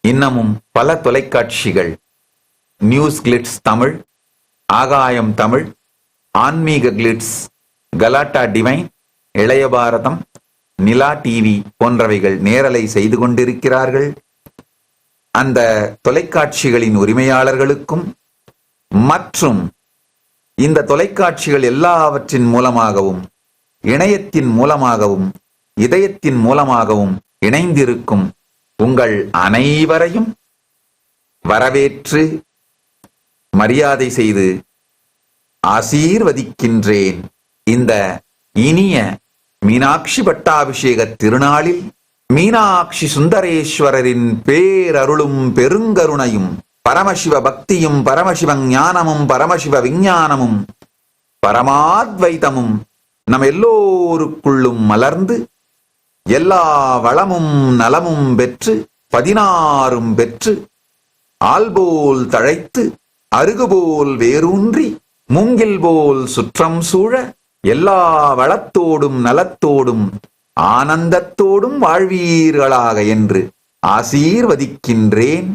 இன்னமும் பல தொலைக்காட்சிகள் நியூஸ் கிளிட்ஸ் தமிழ் ஆகாயம் தமிழ் ஆன்மீக கிளிட்ஸ் கலாட்டா டிவைன் இளைய பாரதம் நிலா டிவி போன்றவைகள் நேரலை செய்து கொண்டிருக்கிறார்கள். அந்த தொலைக்காட்சிகளின் உரிமையாளர்களுக்கும் மற்றும் இந்த தொலைக்காட்சிகள் எல்லாவற்றின் மூலமாகவும் இணையத்தின் மூலமாகவும் இதயத்தின் மூலமாகவும் இணைந்திருக்கும் உங்கள் அனைவரையும் வரவேற்று மரியாதை செய்து ஆசீர்வதிக்கின்றேன். இந்த இனிய மீனாட்சி பட்டாபிஷேக திருநாளில் மீனாட்சி சுந்தரேஸ்வரரின் பேரருளும் பெருங்கருணையும் பரமசிவ பக்தியும் பரமசிவ ஞானமும் பரமசிவ விஞ்ஞானமும் பரமாத்வைதமும் நம் எல்லோருக்குள்ளும் மலர்ந்து எல்லா வளமும் நலமும் பெற்று பதினாறும் பெற்று ஆல்போல் தழைத்து அருகுபோல் வேரூன்றி மூங்கில் போல் சுற்றம் சூழ எல்லா வளத்தோடும் நலத்தோடும் ஆனந்தத்தோடும் வாழ்வீர்களாக என்று ஆசீர்வதிக்கின்றேன்.